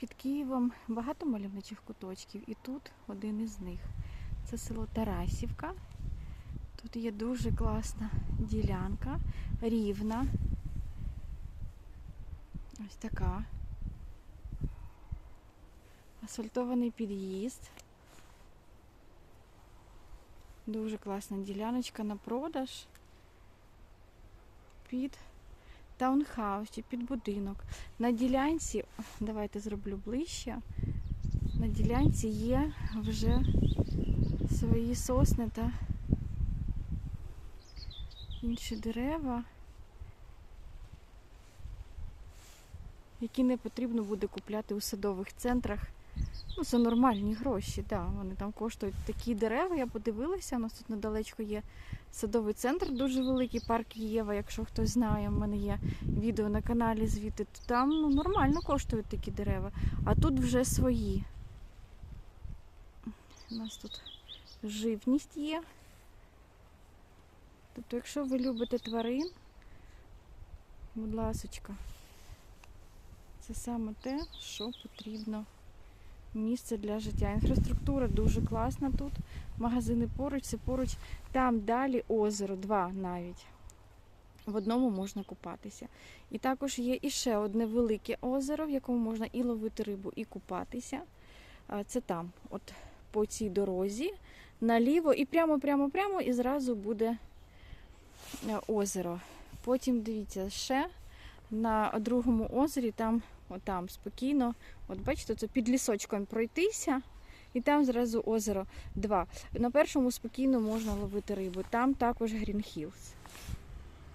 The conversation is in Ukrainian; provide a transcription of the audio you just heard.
Під Києвом багато мальовничих куточків, і тут один із них. Це село Тарасівка. Тут є дуже класна ділянка, рівна. Ось така. Асфальтований під'їзд. Дуже класна діляночка на продаж. Під таунхаус чи під будинок. На ділянці, давайте зроблю ближче. На ділянці є вже свої сосни та інші дерева, які не потрібно буде купляти у садових центрах. Ну, це нормальні гроші, да, вони там коштують такі дерева. Я подивилася, у нас тут недалечко є садовий центр, дуже великий парк Єва, якщо хтось знає, в мене є відео на каналі звідти, то там ну, нормально коштують такі дерева. А тут вже свої. У нас тут живність є. Тобто, якщо ви любите тварин, будь ласочка, це саме те, що потрібно. Місце для життя. Інфраструктура дуже класна тут. Магазини поруч, це поруч. Там далі озеро, два навіть. В одному можна купатися. І також є іще одне велике озеро, в якому можна і ловити рибу, і купатися. Це там, от по цій дорозі, наліво, і прямо, прямо, прямо, і зразу буде е, озеро. Потім дивіться ще на другому озері, там, отам спокійно, от бачите, це під лісочком пройтися. І там зразу озеро 2. На першому спокійно можна ловити рибу. Там також Hills.